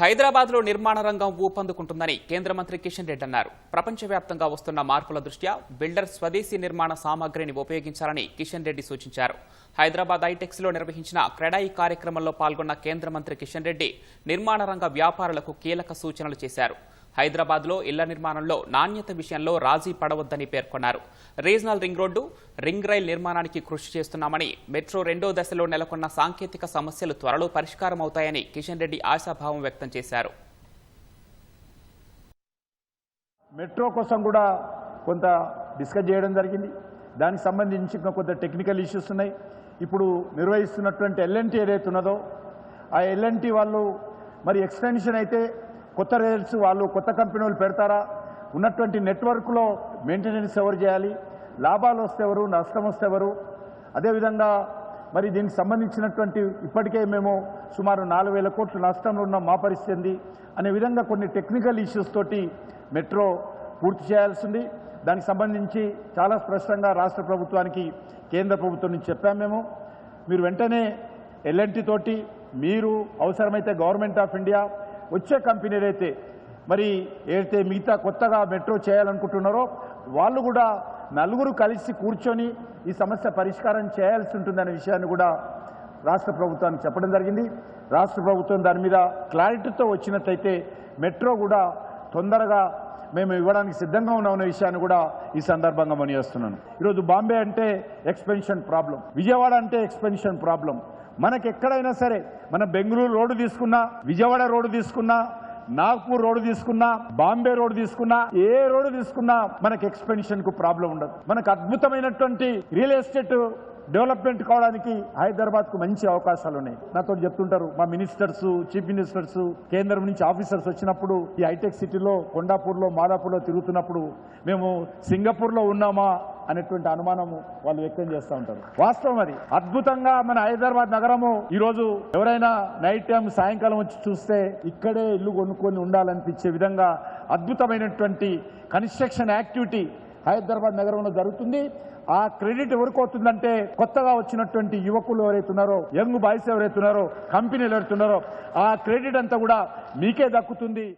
హైదరాబాద్లో నిర్మాణ రంగం ఊపందుకుంటుందని కేంద్ర మంత్రి కిషన్ రెడ్డి అన్నారు. ప్రపంచవ్యాప్తంగా వస్తున్న మార్పుల దృష్ట్యా బిల్డర్ స్వదేశీ నిర్మాణ సామాగ్రిని ఉపయోగించాలని కిషన్ రెడ్డి సూచించారు. హైదరాబాద్ ఐటెక్స్లో నిర్వహించిన క్రెడాయి కార్యక్రమంలో పాల్గొన్న కేంద్ర మంత్రి కిషన్ రెడ్డి నిర్మాణ రంగ వ్యాపారులకు కీలక సూచనలు చేశారు. హైదరాబాద్లో ఇళ్ళ నిర్మాణంలో నాణ్యత విషయంలో రాజీ పడవద్దని పేర్కొన్నారు. Regional ring road ring rail నిర్మాణానికి కృషి చేస్తున్నామని మెట్రో రెండో దశలో నెలకొన్న సాంకేతిక సమస్యలు త్వరలో పరిష్కారం అవుతాయని కిషన్ రెడ్డి ఆశాభావం వ్యక్తం చేశారు. మెట్రో కోసం కూడా కొంత డిస్కస్ చేయడం జరిగింది. దానికి సంబంధించి కొంత టెక్నికల్ ఇష్యూస్ ఉన్నాయి. ఇప్పుడు నిర్వహిస్తున్నటువంటి ఎల్ఎన్టీ ఏదైతే ఉన్నదో ఆ ఎల్ఎన్టీ వాళ్ళు మరి ఎక్స్టెన్షన్ అయితే కొత్త రైల్స్ వాళ్ళు కొత్త కంపెనీ వాళ్ళు పెడతారా? ఉన్నటువంటి నెట్వర్క్లో మెయింటెనెన్స్ ఎవరు చేయాలి? లాభాలు వస్తే ఎవరు? నష్టం వస్తే ఎవరు? అదేవిధంగా మరి దీనికి సంబంధించినటువంటి ఇప్పటికే మేము సుమారు నాలుగు వేల కోట్ల నష్టంలో ఉన్న మా పరిస్థితి అనే విధంగా కొన్ని టెక్నికల్ ఇష్యూస్ తోటి మెట్రో పూర్తి చేయాల్సింది. దానికి సంబంధించి చాలా స్పష్టంగా రాష్ట్ర ప్రభుత్వానికి కేంద్ర ప్రభుత్వం నుంచి చెప్పాం మేము. మీరు వెంటనే ఎల్ఎన్టీ తోటి మీరు అవసరమైతే గవర్నమెంట్ ఆఫ్ ఇండియా వచ్చే కంపెనీరైతే మరి ఏదైతే మిగతా కొత్తగా మెట్రో చేయాలనుకుంటున్నారో వాళ్ళు కూడా నలుగురు కలిసి కూర్చొని ఈ సమస్య పరిష్కారం చేయాల్సి ఉంటుందనే విషయాన్ని కూడా రాష్ట్ర ప్రభుత్వానికి చెప్పడం జరిగింది. రాష్ట్ర ప్రభుత్వం దాని మీద క్లారిటీతో వచ్చినట్లయితే మెట్రో కూడా తొందరగా మేము ఇవ్వడానికి సిద్ధంగా ఉన్నామనే విషయాన్ని కూడా ఈ సందర్భంగా మనిచేస్తున్నాను ఈరోజు బాంబే అంటే ఎక్స్పెన్షన్ ప్రాబ్లం. విజయవాడ అంటే ఎక్స్పెన్షన్ ప్రాబ్లం. మనకి ఎక్కడైనా సరే మన బెంగళూరు రోడ్డు తీసుకున్నా విజయవాడ రోడ్డు తీసుకున్నా నాగ్పూర్ రోడ్డు తీసుకున్నా బాంబే రోడ్డు తీసుకున్నా ఏ రోడ్డు తీసుకున్నా మనకి ఎక్స్పెన్షన్కు ప్రాబ్లం ఉండదు. మనకు అద్భుతమైనటువంటి రియల్ ఎస్టేట్ డెవలప్మెంట్ కావడానికి హైదరాబాద్కు మంచి అవకాశాలు ఉన్నాయి. నాతో చెప్తుంటారు మా మినిస్టర్స్ చీఫ్ మినిస్టర్స్ కేంద్రం నుంచి ఆఫీసర్స్ వచ్చినప్పుడు ఈ హైటెక్ సిటీలో కొండాపూర్లో మాదాపూర్లో తిరుగుతున్నప్పుడు మేము సింగపూర్లో ఉన్నామా అనేటువంటి అనుమానము వాళ్ళు వ్యక్తం చేస్తూ ఉంటారు. వాస్తవం అది. అద్భుతంగా మన హైదరాబాద్ నగరము ఈరోజు ఎవరైనా నైట్ టైం సాయంకాలం వచ్చి చూస్తే ఇక్కడే ఇల్లు కొనుక్కొని ఉండాలనిపించే విధంగా అద్భుతమైనటువంటి కన్స్ట్రక్షన్ యాక్టివిటీ హైదరాబాద్ నగరంలో జరుగుతుంది. ఆ క్రెడిట్ ఎవరికి అవుతుందంటే కొత్తగా వచ్చినటువంటి యువకులు ఎవరైతున్నారో యంగ్ బాయ్స్ ఎవరైతున్నారో కంపెనీలు ఎవరైతున్నారో ఆ క్రెడిట్ అంతా కూడా మీకే దక్కుతుంది.